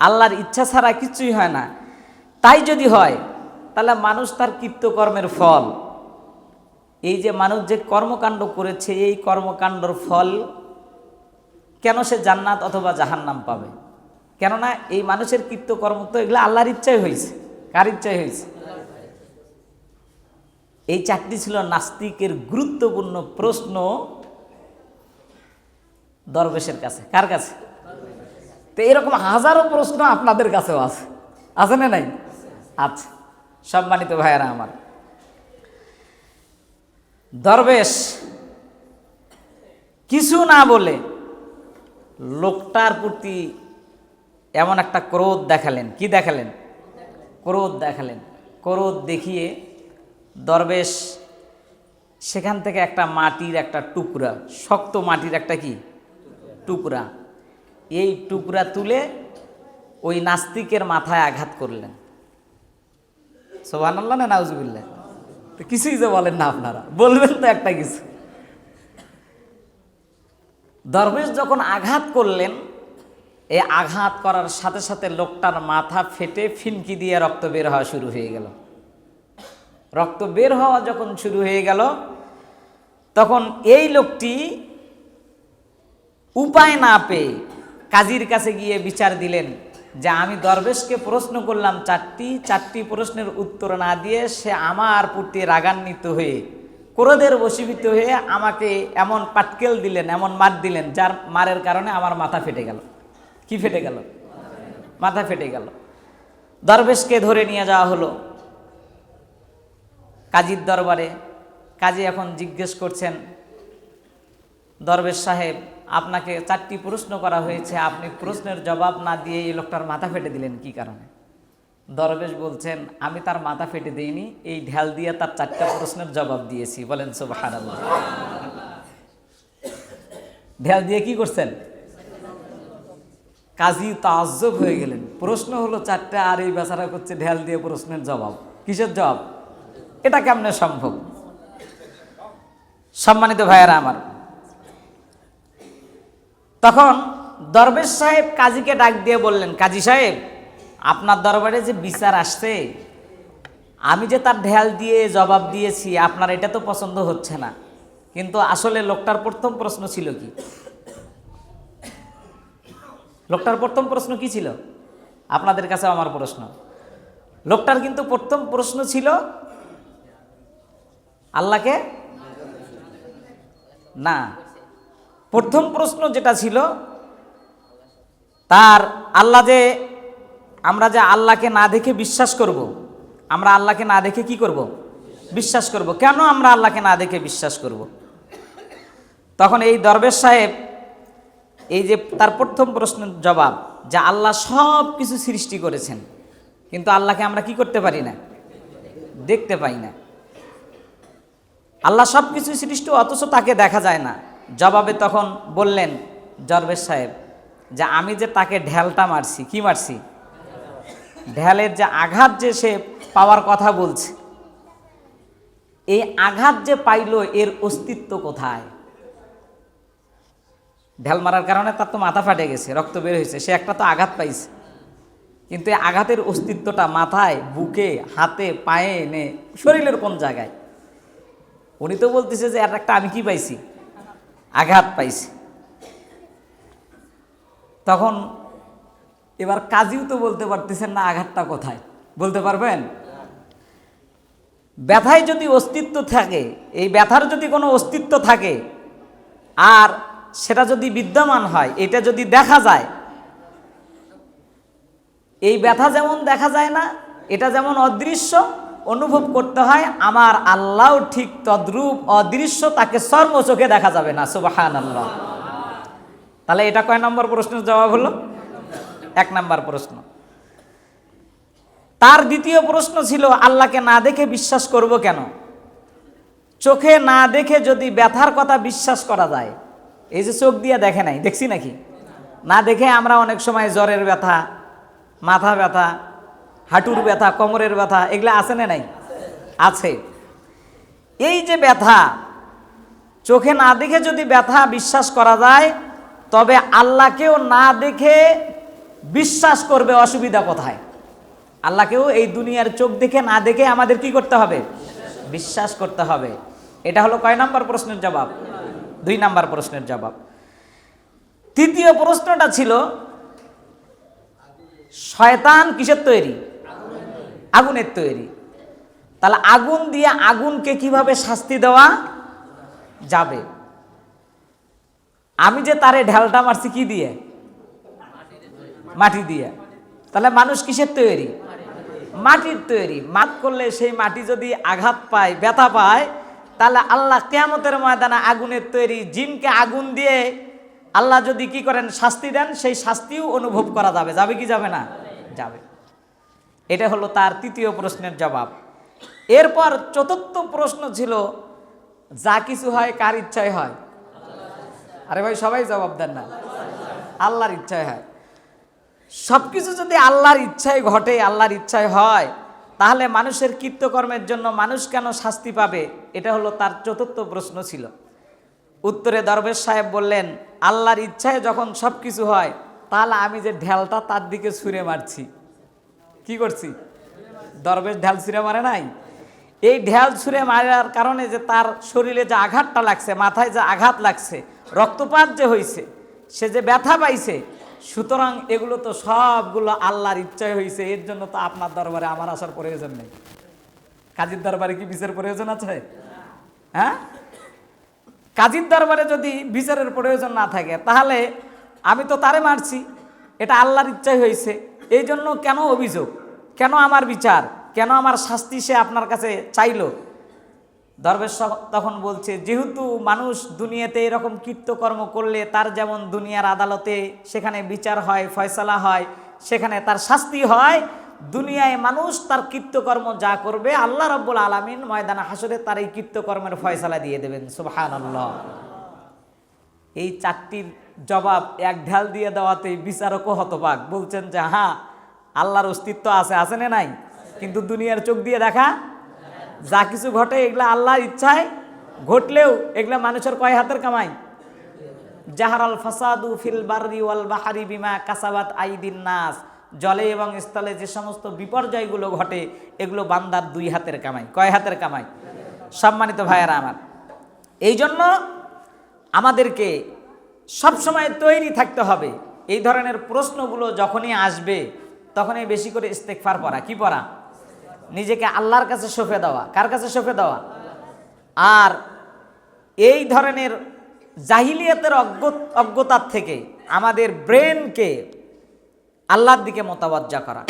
আল্লাহর ইচ্ছা ছাড়া কিছুই হয় না। তাই যদি হয়, তাহলে মানুষ তার কৃত্যকর্মের ফল। এই যে মানুষ যে কর্মকাণ্ড করেছে, এই কর্মকাণ্ডর ফল কেন সে জান্নাত অথবা জাহান্নাম পাবে? কেননা এই মানুষের কৃত্যকর্ম তো এগুলো আল্লাহর ইচ্ছাই হয়েছে। কার ইচ্ছাই হয়েছে? এই চারটি ছিল নাস্তিকের গুরুত্বপূর্ণ প্রশ্ন দরবেশের কাছে। কার কাছে? তো এরকম হাজারো প্রশ্ন আপনাদের কাছেও আছে। আছে না নাই? আচ্ছা সম্মানিত ভাইয়েরা আমার। দরবেশ, কিছু না বলে লোকটার প্রতি এমন একটা ক্রোধ দেখালেন। কি দেখালেন? ক্রোধ দেখালেন। ক্রোধ দেখিয়ে দরবেশ সেখান থেকে একটা মাটির একটা টুকরা, শক্ত মাটির একটা কি? টুকরা এই টুকরা তুলে ওই নাস্তিকের মাথায় আঘাত করলেন। সোহান আল্লাহ না নাউজুবিল্লাহ? তো কিছুই যে বলেন না আপনারা, বলবেন তো একটা কিছু। দরবেশ যখন আঘাত করলেন, এই আঘাত করার সাথে সাথে লোকটার মাথা ফেটে ফিনকি দিয়ে রক্ত বের হওয়া শুরু হয়ে গেল। রক্ত বের হওয়া যখন শুরু হয়ে গেল, তখন এই লোকটি উপায় না পেয়ে কাজীর কাছে গিয়ে বিচার দিলেন যে আমি দরবেশকে প্রশ্ন করলাম চারটি চারটি প্রশ্নের উত্তর না দিয়ে সে আমার প্রতি রাগান্বিত হয়ে, ক্রোধের বশীভূত হয়ে আমাকে এমন পাটকেল দিলেন, এমন মার দিলেন, যার মারের কারণে আমার মাথা ফেটে গেল। কি ফেটে গেল? মাথা ফেটে গেল। দরবেশকে ধরে নিয়ে যাওয়া হলো কাজীর দরবারে। কাজী এখন জিজ্ঞেস করছেন, দরবেশ সাহেব আপনাকে চারটি প্রশ্ন করা হয়েছে। আপনি প্রশ্নের জবাব না দিয়ে এই লোকটার মাথা ফেটে দিলেন কি কারণে? দরবেশ বলছেন, আমি তার মাথা ফেটে দিইনি, এই ঢ্যাল দিয়ে তার চারটা প্রশ্নের জবাব দিয়েছি। বলেন সুবাহান ঢ্যাল দিয়ে কি করছেন? কাজী তাজ্জব হয়ে গেলেন। প্রশ্ন হলো চারটা, আর এই বেচারা করছে ঢ্যাল দিয়ে প্রশ্নের জবাব। কিসের জবাব? এটা কেমনে সম্ভব? সম্মানিত ভাইয়েরা আমার তখন দরবেশ সাহেব কাজীকে ডাক দিয়ে বললেন, কাজী সাহেব, আপনার দরবারে যে বিচার আসছে, আমি যে তার ঢেল দিয়ে জবাব দিয়েছি, আপনার এটা তো পছন্দ হচ্ছে না। কিন্তু আসলে লোকটার প্রথম প্রশ্ন ছিল কি? লোকটার প্রথম প্রশ্ন কি ছিল? আপনাদের কাছে আমার প্রশ্ন। লোকটার কিন্তু প্রথম প্রশ্ন ছিল, আল্লাহকে? না প্রথম প্রশ্ন যেটা ছিল, তার আল্লাহ যে, আমরা যে আল্লাহকে না দেখে বিশ্বাস করব। আমরা আল্লাহকে না দেখে কি করব। বিশ্বাস করব। কেন আমরা আল্লাহকে না দেখে বিশ্বাস করব। তখন এই দরবেশ সাহেব, এই যে তার প্রথম প্রশ্নের জবাব, যে আল্লাহ সব কিছু সৃষ্টি করেছেন, কিন্তু আল্লাহকে আমরা কি করতে পারি না দেখতে পাই না আল্লাহ সব কিছু সৃষ্টি, অথচ তাকে দেখা যায় না জবাবে তখন বললেন, জরবেশ সাহেব, যে আমি যে তাকে ঢেলটা মারছি, কি মারছি? ঢেলের যে আঘাত যে সে পাওয়ার কথা বলছে, এই আঘাত যে পাইল এর অস্তিত্ব কোথায়? ঢেল মারার কারণে তার তো মাথা ফাটে গেছে, রক্ত বের হয়েছে, সে একটা তো আঘাত পাইছে। কিন্তু এই আঘাতের অস্তিত্বটা মাথায়, বুকে, হাতে, পায়ে নে, শরীরের কোন জায়গায়? উনি তো বলতেছে যে একটা আমি কি পাইছি? আঘাত পাইছে। তখন এবার কাজীও তো বলতে পারতেছেন না আঘাতটা কোথায়। বলতে পারবেন? ব্যথায় যদি অস্তিত্ব থাকে, এই ব্যথার যদি কোনো অস্তিত্ব থাকে, আর সেটা যদি বিদ্যমান হয়, এটা যদি দেখা যায়, এই ব্যথা যেমন দেখা যায় না, এটা যেমন অদৃশ্য অনুভব করতে হয়, আমার আল্লাহ ঠিক তদ্রূপ অদৃশ্য তাকে সর্ব চোখে দেখা যাবে না সুবাহান আল্লাহ তাহলে এটা কয় নম্বর প্রশ্নের জবাব হলো? এক নম্বর প্রশ্ন। তার দ্বিতীয় প্রশ্ন ছিল, আল্লাহকে না দেখে বিশ্বাস করব কেন? চোখে না দেখে যদি ব্যথার কথা বিশ্বাস করা যায়, এই যে চোখ দিয়ে দেখে নাই, দেখছি নাকি? না দেখে আমরা অনেক সময় জ্বরের ব্যথা, মাথা ব্যথা হাঁটুর ব্যথা, কোমরের ব্যথা, এগুলো আছে না নাই? আছে। এই যে ব্যথা, চোখে না দেখে যদি ব্যথা বিশ্বাস করা যায়, তবে আল্লাহকেও না দেখে বিশ্বাস করবে অসুবিধা কোথায়? আল্লাহকেও এই দুনিয়ার চোখ দেখে না দেখে আমাদের কি করতে হবে? বিশ্বাস করতে হবে। এটা হলো কয় নাম্বার প্রশ্নের জবাব? দুই নাম্বার প্রশ্নের জবাব। তৃতীয় প্রশ্নটা ছিল, শয়তান কিসের তৈরি? আগুনের তৈরি। তাহলে আগুন দিয়ে আগুনকে কীভাবে শাস্তি দেওয়া যাবে? আমি যে তারে ঢালটা মারছি কি দিয়ে? মাটি দিয়ে। তাহলে মানুষ কিসের তৈরি? মাটির তৈরি। মাত করলে সেই মাটি যদি আঘাত পায়, ব্যথা পায়, তাহলে আল্লাহ কেয়ামতের ময়দানে আগুনের তৈরি জিনকে আগুন দিয়ে আল্লাহ যদি কি করেন, শাস্তি দেন, সেই শাস্তিও অনুভব করা যাবে। যাবে কি যাবে না? যাবে। এটা হলো তার তৃতীয় প্রশ্নের জবাব। এরপর চতুর্থ প্রশ্ন ছিল, যা কিছু হয়, কার ইচ্ছায় হয়? আরে ভাই, সবাই জবাব দেন না। আল্লাহর ইচ্ছায় হয়। সব কিছু যদি আল্লাহর ইচ্ছায় ঘটে, আল্লাহর ইচ্ছায় হয়, তাহলে মানুষের কৃত্যকর্মের জন্য মানুষ কেন শাস্তি পাবে? এটা হলো তার চতুর্থ প্রশ্ন ছিল। উত্তরে দরবেশ সাহেব বললেন, আল্লাহর ইচ্ছায় যখন সব কিছু হয়, তাহলে আমি যে ঢেলটা তার দিকে ছুঁড়ে মারছি। কি করছি? দরবেশ ঢেল ছুঁড়ে মারে নাই? এই ঢেল ছুঁড়ে মারার কারণে যে তার শরীরে যে আঘাতটা লাগছে, মাথায় যে আঘাত লাগছে, রক্তপাত যে হয়েছে সে যে ব্যথা পাইছে, সুতরাং এগুলো তো সবগুলো আল্লাহর ইচ্ছায় হয়েছে এর জন্য তো আপনার দরবারে আমার আসার প্রয়োজন নেই। কাজীর দরবারে কি বিচার প্রয়োজন আছে? হ্যাঁ? কাজীর দরবারে যদি বিচারের প্রয়োজন না থাকে, তাহলে আমি তো তারে মারছি, এটা আল্লাহর ইচ্ছাই হয়েছে এই জন্য কেন অভিযোগ? কেন আমার বিচার? কেন আমার শাস্তি সে আপনার কাছে চাইলো? দরবেশ তখন বলছে, যেহেতু মানুষ দুনিয়াতে এরকম কৃত্যকর্ম করলে তার যেমন দুনিয়ার আদালতে সেখানে বিচার হয়, ফয়সালা হয়, সেখানে তার শাস্তি হয়, দুনিয়ায় মানুষ তার কৃত্যকর্ম যা করবে, আল্লাহ রব্বুল আলমিন ময়দানা হাসরে তার এই কৃত্যকর্মের ফয়সালা দিয়ে দেবেন। সুবহান আল্লাহ এই চারটির জবাব এক ঢাল দিয়ে দেওয়াতে বিচারকও হতবাক। বলছেন যে হ্যাঁ আল্লাহর অস্তিত্ব আছে আছে না নাই? কিন্তু দুনিয়ার চোখ দিয়ে দেখা, যা কিছু ঘটে এগুলা আল্লাহর ইচ্ছায় ঘটলেও এগুলা মানুষের কয় হাতের কামাই? জাহারাল ফাসাদু ফিল বাররি ওয়াল বাহারি বিমা কাসাবাত আইদিন নাস। জলে এবং স্থলে যে সমস্ত বিপর্যয়গুলো ঘটে, এগুলো বান্দার দুই হাতের কামাই। কয় হাতের কামাই? সম্মানিত ভাইয়েরা আমার। এই জন্য আমাদেরকে সবসময় তৈরি থাকতে হবে। এই ধরনের প্রশ্নগুলো যখনই আসবে তখনই বেশি করে ইস্তেকফার পড়া। কি পড়া? নিজেকে আল্লাহর কাছে সঁপে দেওয়া। কার কাছে সঁপে দেওয়া? আর এই ধরনের জাহিলিয়াতের অজ্ঞ অজ্ঞতার থেকে আমাদের ব্রেনকে আল্লাহর দিকে মোতাবজ্জা করা।